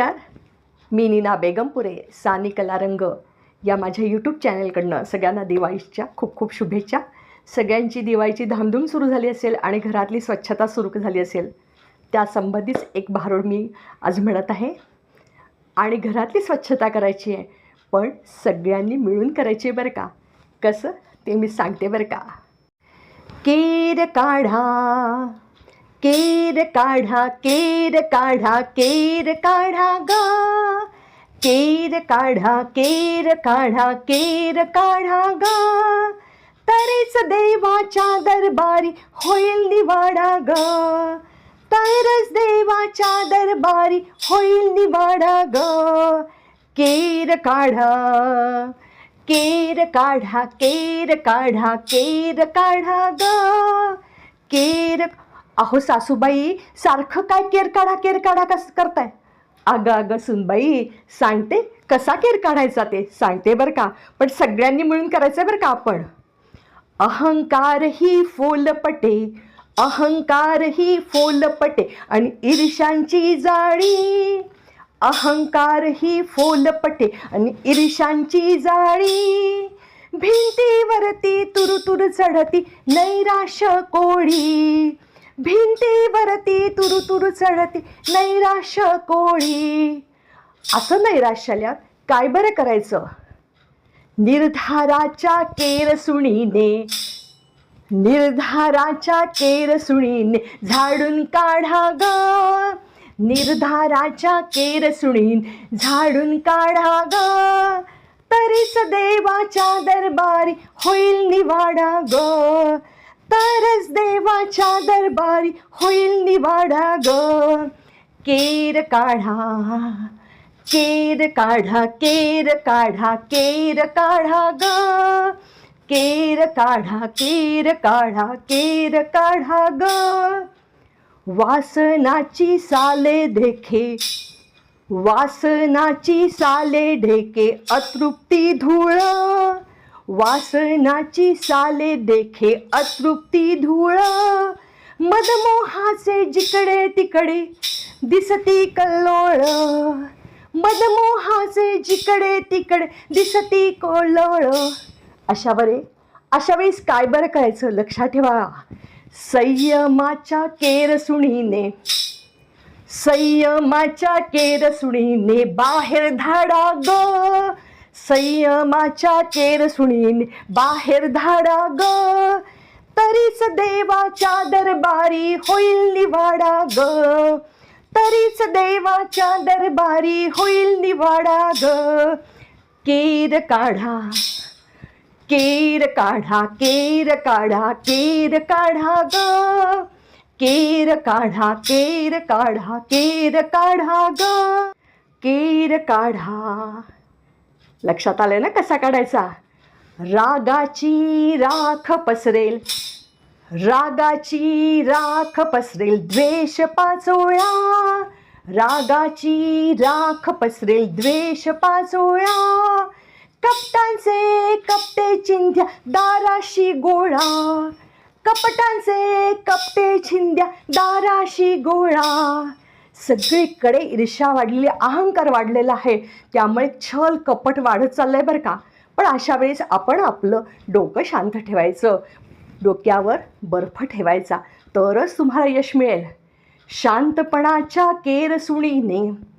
नमस्कार. मी नीना बेगमपुरे सानी कलारंग. या माझ्या यूट्यूब चॅनलकडनं सगळ्यांना दिवाळीच्या खूप खूप शुभेच्छा. सगळ्यांची दिवाळीची धामधूम सुरू झाली असेल आणि घरातली स्वच्छता सुरू झाली असेल. त्या संबंधीच एक भारूड मी आज म्हणत आहे. आणि घरातली स्वच्छता करायची आहे पण सगळ्यांनी मिळून करायची आहे बरं का? कसं? ते मी सांगते बरं का. केर काढा. केर काढा केर काढा केर काढा ग. केर काढा केर काढा केर काढा ग. तरीच देवाच्या दरबारी होईल निवाडा ग. तरच देवाच्या दरबारी होईल निवाडा ग. केर काढा केर काढा केर काढा केर काढा ग. केर अहो सासूबाई सारखं काय केर काढा केर काढा कसं करताय? अगं अगं सुनबाई सांगते कसा केर काढायचा ते सांगते बरं का. पण सगळ्यांनी मिळून करायचं बरं का आपण? अहंकार ही फोलपटे अहंकार ही फोलपटे आणि ईर्षांची जाळी. अहंकार ही फोलपटे आणि ईर्षांची जाळी. भिंतीवरती तुरुतुर चढती नैराश कोळी. भिंतीवरती तुरु चढती नैराश कोळी. असं नैराश्याल्यात काय बरं करायचं? निर्धाराच्या केरसुणीने निर्धाराच्या केरसुणीने झाडून काढा ग. निर्धाराच्या केरसुणीन झाडून काढा ग. तरीच देवाच्या दरबारी होईल निवाडा ग. तरच देवाच्या दरबारी होईल निवाडा ग. केर काढा केर काढा केर काढा केर काढा ग. केर काढा केर काढा केर काढा ग. वासनाची साले देखे वासनाची साले ढेके अतृप्ती धूळ. वासनाची साले देखे अतृप्ती धूळ. मदमोहाचे जिकडे तिकडे दिसती कल्लोळ. मदमोहाचे जिकडे तिकडे दिसती कोल्लोळ अशा बरे अशा वेळेस काय बरं करायचं लक्षात ठेवा. संयमाच्या केरसुणीने संयमाच्या केरसुणीने बाहेर धाडा ग. संयमाच्या चेर सुनीन बाहेर धाडा ग. तरीच देवाच्या दरबारी होईल निवाडा ग. तरीच देवाच्या दरबारी होईल निवाडा ग. केर काढा केर काढा केर काढा केर काढा ग. केर काढा केर काढा केर काढा ग. केर काढा. लक्षात आलं ना कसा काढायचा? रागाची राख पसरेल. रागाची राख पसरेल. द्वेष पाचोळ्या रागाची राख पसरेल. द्वेष पाचोळ्या कपटांचे कपटे चिंध्या. दाराशी गोळा. कपटांचे कपटे छिंद्या दाराशी गोळा. सगळीकडे ईर्षा वाढलेली अहंकार वाढलेला आहे. त्यामुळे छल कपट वाढत चाललंय बरं का. पण अशा वेळेस आपण आपलं डोकं शांत ठेवायचं. डोक्यावर बर्फ ठेवायचा. तरच तुम्हाला यश मिळेल. शांतपणाच्या केरसुणीने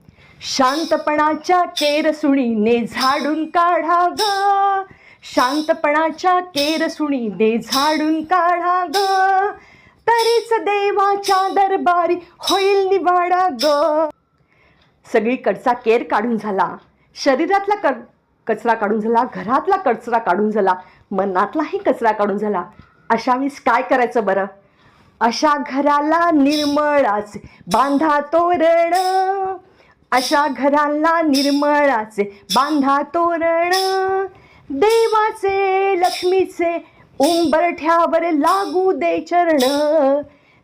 शांतपणाच्या केरसुणीने झाडून काढा ग. शांतपणाच्या केरसुणीने झाडून काढा ग. तरीच देवाच्या दरबारी होईल निवाडा ग. सगळीकडचा केर काढून झाला. शरीरातला क कचरा काढून झाला घरातला कचरा काढून झाला मनातलाही कचरा काढून झाला. अशा वीस काय करायचं बरं? अशा घराला निर्मळाचे बांधा तोरण. अशा घराला निर्मळाचे बांधा तोरण. देवाचे लक्ष्मीचे उंबरठ्यावर लागू दे चरण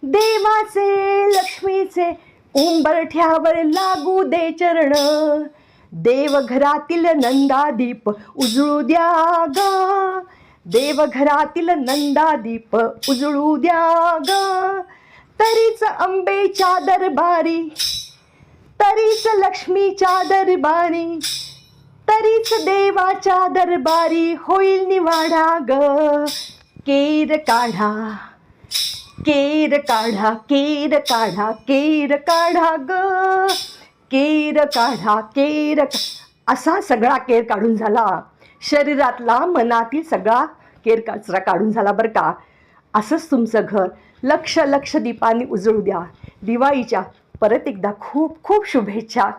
देवाचे लक्ष्मीचे उंबरठ्यावर लागू दे चरण. देवघरातील नंदादीप उजळू द्या ग. देवघरातील नंदादीप उजळू द्या ग. तरीच अंबेच्या दरबारी तरीच लक्ष्मीच्या दरबारी तरीच देवाच्या दरबारी होईल निवाडा ग. केर काढा केर काढा केर काढा केर काढा ग. केर काढा केर असा सगळा केर काढून झाला. शरीरातला मनातील सगळा केर कचरा काढून झाला बरं का. असंच तुमचं घर. लक्ष लक्ष दीपांनी उजळू द्या. दिवाळीच्या परत एकदा खूप खूप शुभेच्छा.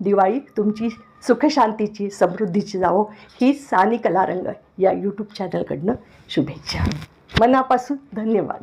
दिवाळी तुमची सुखशांतीची समृद्धीची जावो. ही सानी कलारंग या यूट्यूब चॅनलकडनं शुभेच्छा. मनापासून धन्यवाद.